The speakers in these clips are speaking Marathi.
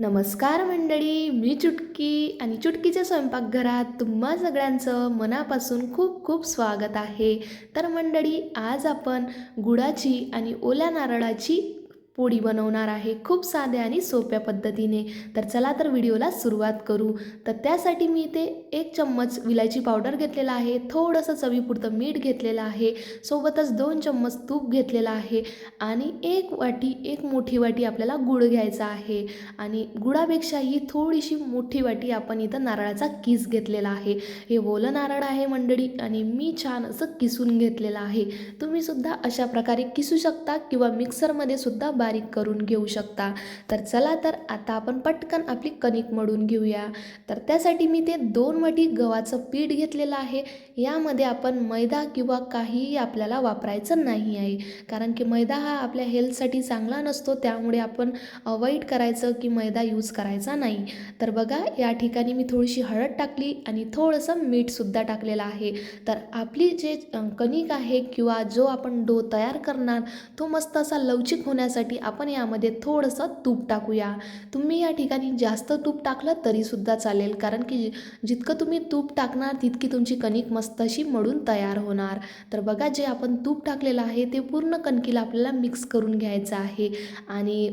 नमस्कार मंडळी मी चुटकी आणि चुटकीच्या स्वयंपाकघरात तुम्हा सगळ्यांचं मनापासून खूप खूप स्वागत आहे. तर मंडळी आज आपण गुळाची आणि ओल्या नारळाची पोळी बनवणार आहे. खूप साध्या आणि सोप्या पद्धतीने. तर चला तर व्हिडिओला सुरुवात करू. तर त्यासाठी मी इथे एक चम्मच विलायची पावडर घेतलेला आहे. थोडंसं चवीपुरतं मीठ घेतलेलं आहे. सोबतच दोन चम्मच तूप घेतलेलं आहे. आणि एक वाटी एक मोठी वाटी आपल्याला गुळ घ्यायचा आहे. आणि गुळापेक्षाही थोडीशी मोठी वाटी आपण इथं नारळाचा किस घेतलेला आहे. हे ओलं नारळ आहे मंडळी आणि मी छान असं किसून घेतलेलं आहे. तुम्ही सुद्धा अशा प्रकारे किसू शकता किंवा मिक्सरमध्ये सुद्धा बारीक करून घेऊ शकता. तर चला तर आता आपण पटकन आपली कणिक मळून घेऊया. तर त्यासाठी मी ते दोन वाटी गव्हाचं पीठ घेतलेलं आहे. यामध्ये आपण मैदा किंवा काहीही आपल्याला वापरायचं नाही आहे. कारण की मैदा हा आपल्या हेल्थसाठी चांगला नसतो. त्यामुळे आपण अवॉइड करायचं की मैदा यूज करायचा नाही. तर बघा या ठिकाणी मी थोडीशी हळद टाकली आणि थोडंसं मीठसुद्धा टाकलेलं आहे. तर आपली जे कणिक आहे किंवा जो आपण डो तयार करणार तो मस्त असा लवचिक होण्यासाठी आपण यामध्ये थोडंसं तूप टाकूया. तुम्ही या ठिकाणी जास्त तूप टाकलं तरीसुद्धा चालेल कारण की जितकं तुम्ही तूप टाकणार तितकी तुमची कणिक मस्त अशी मळून तयार होणार. तर बघा जे आपण तूप टाकलेलं आहे ते पूर्ण कणकीला आपल्याला मिक्स करून घ्यायचं आहे. आणि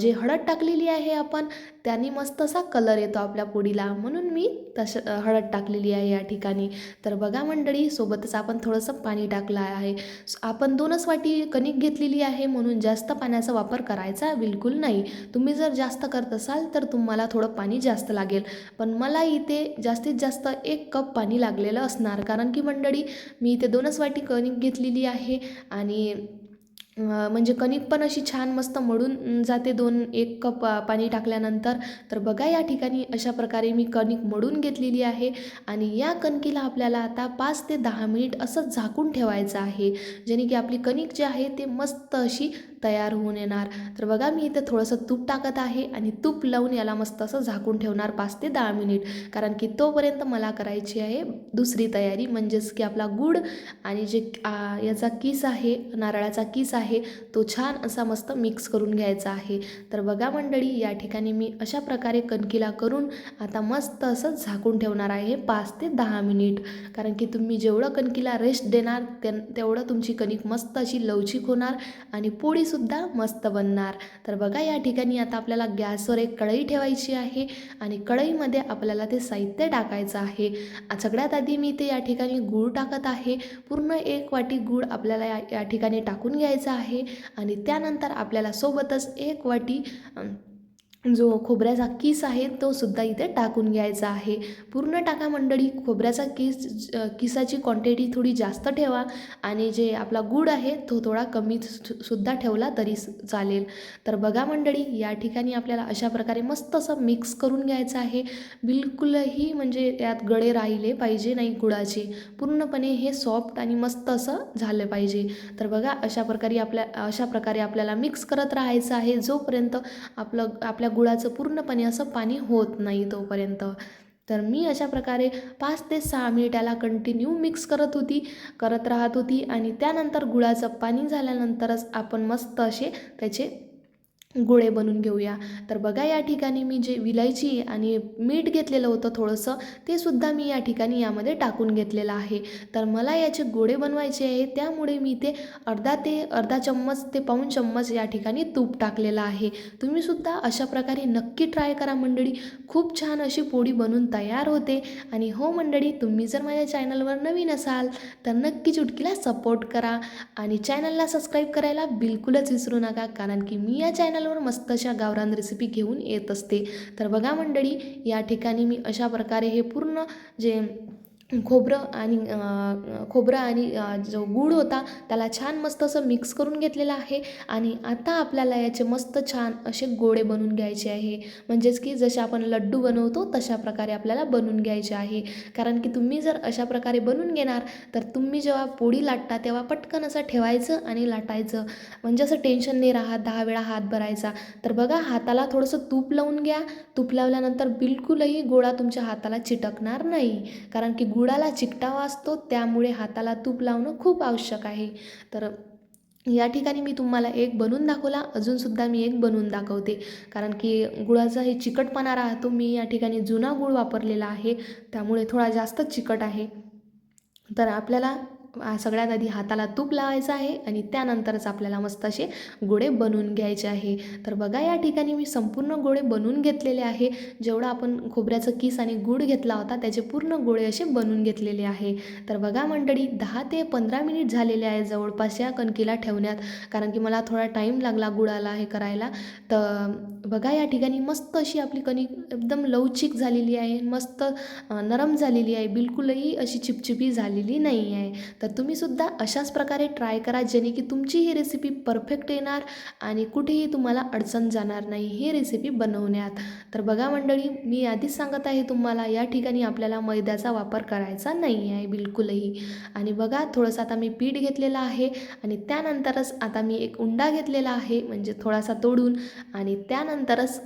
जे हळद टाकलेली आहे आपण त्याने मस्त असा कलर येतो आपल्या पोळीला. म्हणून मी तश हळद टाकलेली आहे या ठिकाणी. तर बघा मंडळी सोबतच आपण थोडंसं पाणी टाकलं आहे. आपण दोनच वाटी कणिक घेतलेली आहे म्हणून जास्त पाण्याचा वापर करायचा बिलकुल नाही. तुम्ही जर जास्त करत असाल तर तुम्हाला थोडं पाणी जास्त लागेल. पण मला इथे जास्तीत जास्त एक कप पाणी लागलेलं असणार. कारण की मंडळी मी इथे दोनच वाटी कणिक घेतलेली आहे आणि म्हणजे कणिक पण अशी छान मस्त मळून जाते दोन एक कप पाणी टाकल्यानंतर. तर बघा या ठिकाणी अशा प्रकारे मी कणिक मळून घेतलेली आहे आणि या कणकीला आपल्याला आता पाच ते दहा मिनिट असं झाकून ठेवायचं आहे. जेणे की आपली कणिक जी आहे ते मस्त अशी तयार होऊन येणार. तर बघा मी इथे थोडंसं तूप टाकत आहे आणि तूप लावून याला मस्त असं झाकून ठेवणार पाच ते दहा मिनिट. कारण की तोपर्यंत मला करायची आहे दुसरी तयारी म्हणजेच की आपला गूळ आणि जे याचा किस आहे नारळाचा किस आहे तो छान असा मस्त मिक्स करून घ्यायचा आहे. तर बघा मंडळी या ठिकाणी मी अशा प्रकारे कणकीला करून आता मस्त असं झाकून ठेवणार आहे पाच ते दहा मिनिट. कारण की तुम्ही जेवढं कणकीला रेस्ट देणार तेवढं तुमची कणिक मस्त अशी लवचिक होणार आणि सुद्धा मस्त बनणार. तर बघा या ठिकाणी आता आपल्याला गॅसवर एक कढई ठेवायची आहे आणि कढईमध्ये आपल्याला ते साहित्य टाकायचं आहे. सगळ्यात आधी मी ते या ठिकाणी गूळ टाकत आहे. पूर्ण एक वाटी गूळ आपल्याला या या ठिकाणी टाकून घ्यायचा आहे आणि त्यानंतर आपल्याला सोबतच एक वाटी जो खोबऱ्याचा किस आहे तो सुद्धा इथे टाकून घ्यायचा आहे. पूर्ण टाका मंडळी. खोबऱ्याचा किस किसाची क्वांटिटी थोडी जास्त ठेवा आणि जे आपला गूळ आहे तो थोडा कमी सु- सुद्धा ठेवला तरी चालेल. तर बघा मंडळी या ठिकाणी आपल्याला अशा प्रकारे मस्त असं मिक्स करून घ्यायचं आहे. बिलकुलही म्हणजे यात गळे राहिले पाहिजे नाही गुळाचे. पूर्णपणे हे सॉफ्ट आणि मस्त असं झालं पाहिजे. तर बघा अशा प्रकारे आपल्या अशा प्रकारे आपल्याला मिक्स करत राहायचं आहे. जोपर्यंत आपलं आपल्या गुळाचं पूर्णपणे असं पाणी होत नाही तोपर्यंत. तर मी अशा प्रकारे पाच ते सहा मिनिट याला कंटिन्यू मिक्स करत होती करत राहत होती आणि त्यानंतर गुळाचं पाणी झाल्यानंतरच आपण मस्त असे त्याचे गोळे बनवून घेऊया. तर बघा या ठिकाणी मी जे विलायची आणि मीठ घेतलेलं होतं थोडंसं ते सुद्धा मी या ठिकाणी यामध्ये टाकून घेतलेलं आहे. तर मला याचे गोळे बनवायचे आहे त्यामुळे मी ते अर्धा ते अर्धा चम्मच ते पाऊण चम्मच या ठिकाणी तूप टाकलेलं आहे. तुम्हीसुद्धा अशा प्रकारे नक्की ट्राय करा मंडळी. खूप छान अशी पोळी बनून तयार होते. आणि हो मंडळी तुम्ही जर माझ्या चॅनलवर नवीन असाल तर नक्की चुटकीला सपोर्ट करा. आणि चॅनलला सबस्क्राईब करायला बिलकुलच विसरू नका कारण की मी या चॅनलवर मस्त अशा गावरान रेसिपी घेऊन येत असते. तर बघा मंडळी या ठिकाणी मी अशा प्रकारे हे पूर्ण जे खोबरं आणि खोबरं आणि जो गूळ होता त्याला छान मस्त असं मिक्स करून घेतलेलं आहे. आणि आता आपल्याला याचे मस्त छान असे गोळे बनवून घ्यायचे आहे. म्हणजेच की जसे आपण लड्डू बनवतो तशा प्रकारे आपल्याला बनवून घ्यायचे आहे. कारण की तुम्ही जर अशा प्रकारे बनवून घेणार तर तुम्ही जेव्हा पोळी लाटता तेव्हा पटकन असं ठेवायचं आणि लाटायचं. म्हणजे असं टेन्शन नाही राहत दहा वेळा हात भरायचा. तर बघा हाताला थोडंसं तूप लावून घ्या. तूप लावल्यानंतर बिलकुलही गोळा तुमच्या हाताला चिटकणार नाही. कारण की गुळाला चिकटावा असतो त्यामुळे हाताला तूप लावणं खूप आवश्यक आहे. तर या ठिकाणी मी तुम्हाला एक बनवून दाखवला. अजूनसुद्धा मी एक बनवून दाखवते. कारण की गुळाचा हे चिकटपणा राहतो. मी या ठिकाणी जुना गुळ वापरलेला आहे. त्यामुळे थोडा जास्तच चिकट आहे. तर आपल्याला सगळ्यात आधी हाताला तूप लावायचं आहे आणि त्यानंतरच आपल्याला मस्त असे गोळे बनवून घ्यायचे आहे. तर बघा या ठिकाणी मी संपूर्ण गोळे बनवून घेतलेले आहे. जेवढा आपण खोबऱ्याचं किस आणि गूळ घेतला होता त्याचे पूर्ण गोळे असे बनवून घेतलेले आहे. तर बघा मंडळी दहा ते पंधरा मिनिट झालेले आहे जवळपास या कणकीला ठेवण्यात कारण की मला थोडा टाईम लागला गुळाला हे करायला. तर बघा या ठिकाणी मस्त अशी आपली कणिक एकदम लवचिक झालेली आहे मस्त नरम झालेली आहे. बिलकुलही अशी चिपचिपी झालेली नाही आहे. तर तुम्हीसुद्धा अशाच प्रकारे ट्राय करा जेणे की तुमची ही रेसिपी परफेक्ट येणार आणि कुठेही तुम्हाला अडचण जाणार नाही ही रेसिपी बनवण्यात. तर बघा मंडळी मी आधीच सांगत आहे तुम्हाला या ठिकाणी आपल्याला मैद्याचा वापर करायचा नाही आहे बिलकुलही. आणि बघा थोडंसं आता मी पीठ घेतलेलं आहे आणि त्यानंतरच आता मी एक उंडा घेतलेला आहे म्हणजे थोडासा तोडून आणि त्यानंतरच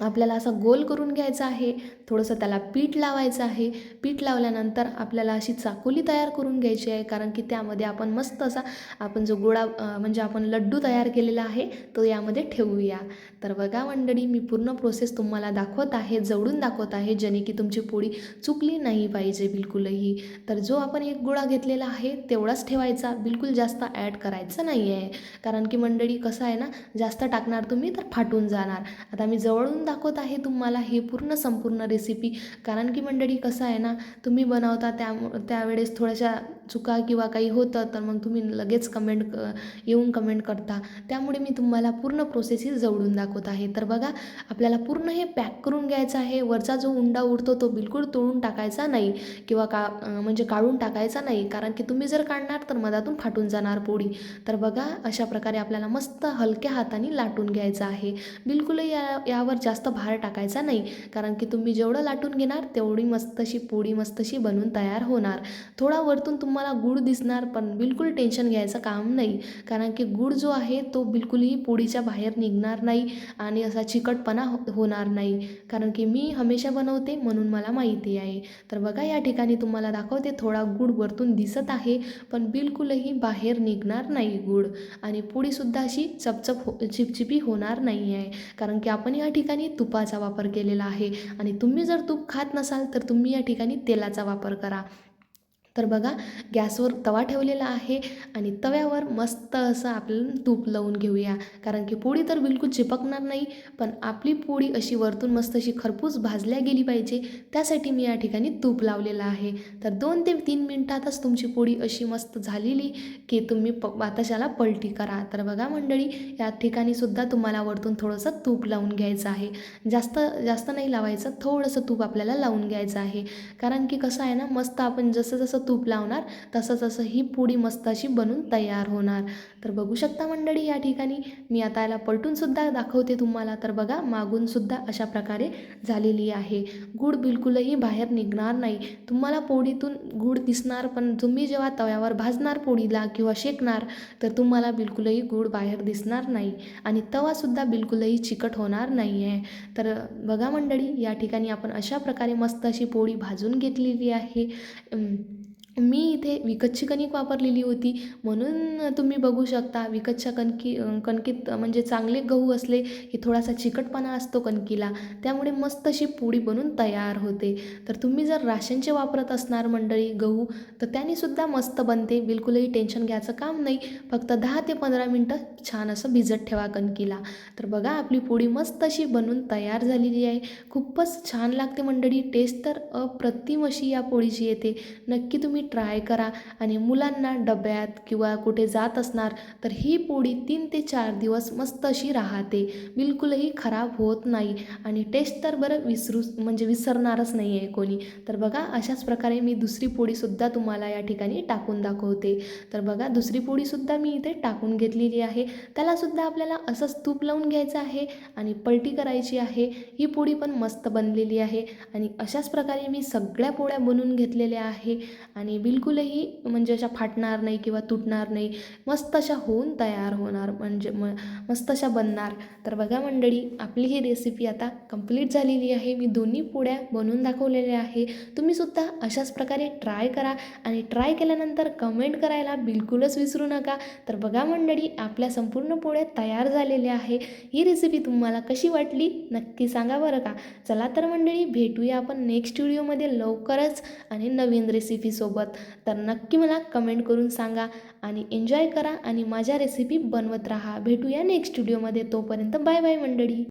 आपल्याला असा गोल करून घ्यायचा आहे थोडंसं त्याला पीठ लावायचं आहे. पीठ लावल्यानंतर आपल्याला अशी चाकोली तयार करून घ्यायची आहे कारण की त्यामध्ये आपण मस्त असा आपण जो गोळा म्हणजे आपण लड्डू तयार केलेला आहे तो यामध्ये ठेवूया. तर बघा मंडळी मी पूर्ण प्रोसेस तुम्हाला दाखवत आहे जवळून दाखवत आहे जेणे की तुमची पोळी चुकली नाही पाहिजे बिलकुलही. तर जो आपण एक गोळा घेतलेला आहे तेवढाच ठेवायचा बिलकुल जास्त ॲड करायचं नाही आहे कारण की मंडळी कसं आहे ना जास्त टाकणार तुम्ही तर फाटून जाणार. आता मी जवळून दाखवत आहे तुम्हाला हे पूर्ण संपूर्ण रेसिपी कारण की मंडळी कसं आहे ना तुम्ही बनवता त्या त्यावेळेस थोड्याशा चुका किंवा काही होतं तर मग तुम्ही लगेच कमेंट क येऊन कमेंट करता. त्यामुळे मी तुम्हाला पूर्ण प्रोसेस ही जवळून दाखवत आहे. तर बघा आपल्याला पूर्ण हे पॅक करून घ्यायचं आहे. वरचा जो उंडा उरतो तो बिलकुल तोडून टाकायचा नाही किंवा का म्हणजे काढून टाकायचा नाही. कारण की तुम्ही जर काढणार तर मधातून फाटून जाणार पोळी. तर बघा अशा प्रकारे आपल्याला मस्त हलक्या हाताने लाटून घ्यायचं आहे. बिलकुलही या यावर जास्त जास्त भार टाकायचा नाही. कारण की तुम्ही जेवढं लाटून घेणार तेवढी मस्तशी पोळी मस्तशी बनवून बनून तयार होणार. थोडा वरतून तुम्हाला गूळ दिसणार पण बिलकुल टेन्शन घ्यायचं काम नाही. कारण की गूळ जो आहे तो बिलकुलही पोळीच्या बाहेर निघणार नाही आणि असा चिकटपणा हो होणार नाही. कारण की मी हमेशा बनवते म्हणून मला माहिती आहे. तर बघा या ठिकाणी तुम्हाला दाखवते थोडा गूळ वरतून दिसत आहे पण बिलकुलही बाहेर निघणार नाही गूळ. आणि पोळीसुद्धा अशी चपचप हो चिपचिपी होणार नाही आहे. कारण की आपण या ठिकाणी तुपाचा वापर केलेला आहे. आणि तुम्ही जर तूप खात नसाल तर तुम्ही या ठिकाणी तेलाचा वापर करा. तर बघा गॅसवर तवा ठेवलेला आहे आणि तव्यावर मस्त असं आपल्याला तूप लावून घेऊया. कारण की पोळी तर बिलकुल चिपकणार नाही पण आपली पोळी अशी वरतून मस्त अशी खरपूस भाजल्या गेली पाहिजे. त्यासाठी मी या ठिकाणी तूप लावलेलं आहे. तर दोन ते तीन मिनटातच तुमची पोळी अशी मस्त झालेली की तुम्ही प बाताशाला पलटी करा. तर बघा मंडळी या ठिकाणी सुद्धा तुम्हाला वरतून थोडंसं तूप लावून घ्यायचं आहे. जास्त जास्त नाही लावायचं थोडंसं तूप आपल्याला लावून घ्यायचं आहे. कारण की कसं आहे ना मस्त आपण जसं जसं तूप लावणार तसं तसं ही पोळी मस्त अशी बनून तयार होणार. तर बघू शकता मंडळी या ठिकाणी. मी आता याला पलटूनसुद्धा दाखवते तुम्हाला. तर बघा मागूनसुद्धा अशा प्रकारे झालेली आहे. गूळ बिलकुलही बाहेर निघणार नाही. तुम्हाला पोळीतून गूळ दिसणार पण तुम्ही जेव्हा तव्यावर भाजणार पोळीला किंवा शेकणार तर तुम्हाला बिलकुलही गूळ बाहेर दिसणार नाही. आणि तवासुद्धा बिलकुलही चिकट होणार नाही आहे तर बघा मंडळी या ठिकाणी आपण अशा प्रकारे मस्त अशी पोळी भाजून घेतलेली आहे. मी इथे विकतची कणिक वापरलेली होती. म्हणून तुम्ही बघू शकता विकतच्या कणकी कणकीत म्हणजे चांगले गहू असले की थोडासा चिकटपणा असतो कणकीला. त्यामुळे मस्त अशी पोळी बनून तयार होते. तर तुम्ही जर राशनचे वापरत असणार मंडळी गहू तर त्यानेसुद्धा मस्त बनते. बिलकुलही टेन्शन घ्यायचं काम नाही. फक्त दहा ते पंधरा मिनटं छान असं भिजत ठेवा कणकीला. तर बघा आपली पोळी मस्त अशी बनून तयार झालेली आहे. खूपच छान लागते मंडळी. टेस्ट तर अप्रतिम अशी या पोळीची येते. नक्की तुम्ही ट्राय करा. आणि मुलांना डब्यात किंवा कुठे जात असणार तर ही पोळी तीन ते चार दिवस मस्त अशी राहते. बिलकुलही खराब होत नाही. आणि टेस्ट तर बरं विसरू म्हणजे विसरणारच नाही आहे कोणी. तर बघा अशाच प्रकारे मी दुसरी पोळीसुद्धा तुम्हाला या ठिकाणी टाकून दाखवते. तर बघा दुसरी पोळीसुद्धा मी इथे टाकून घेतलेली आहे. त्यालासुद्धा आपल्याला असंच तूप लावून घ्यायचं आहे आणि पलटी करायची आहे. ही पोळी पण मस्त बनलेली आहे. आणि अशाच प्रकारे मी सगळ्या पोळ्या बनवून घेतलेल्या आहे. आणि आणि बिलकुलही म्हणजे अशा फाटणार नाही किंवा तुटणार नाही. मस्त अशा होऊन तयार होणार म्हणजे म मस्त अशा बनणार. तर बघा मंडळी आपली ही रेसिपी आता कंप्लीट झालेली आहे. मी दोन्ही पोळ्या बनवून दाखवलेल्या आहे. तुम्हीसुद्धा अशाच प्रकारे ट्राय करा आणि ट्राय केल्यानंतर कमेंट करायला बिलकुलच विसरू नका. तर बघा मंडळी आपल्या संपूर्ण पोळ्या तयार झालेल्या आहे. ही रेसिपी तुम्हाला कशी वाटली नक्की सांगा बरं का? चला तर मंडळी भेटूया आपण नेक्स्ट व्हिडिओमध्ये लवकरच आणि नवीन रेसिपीसोबत तर नक्की मला कमेंट करून सांगा आणि एन्जॉय करा आणि माझ्या रेसिपी बनवत राहा. भेटूया नेक्स्ट व्हिडिओमध्ये तोपर्यंत बाय बाय मंडळी.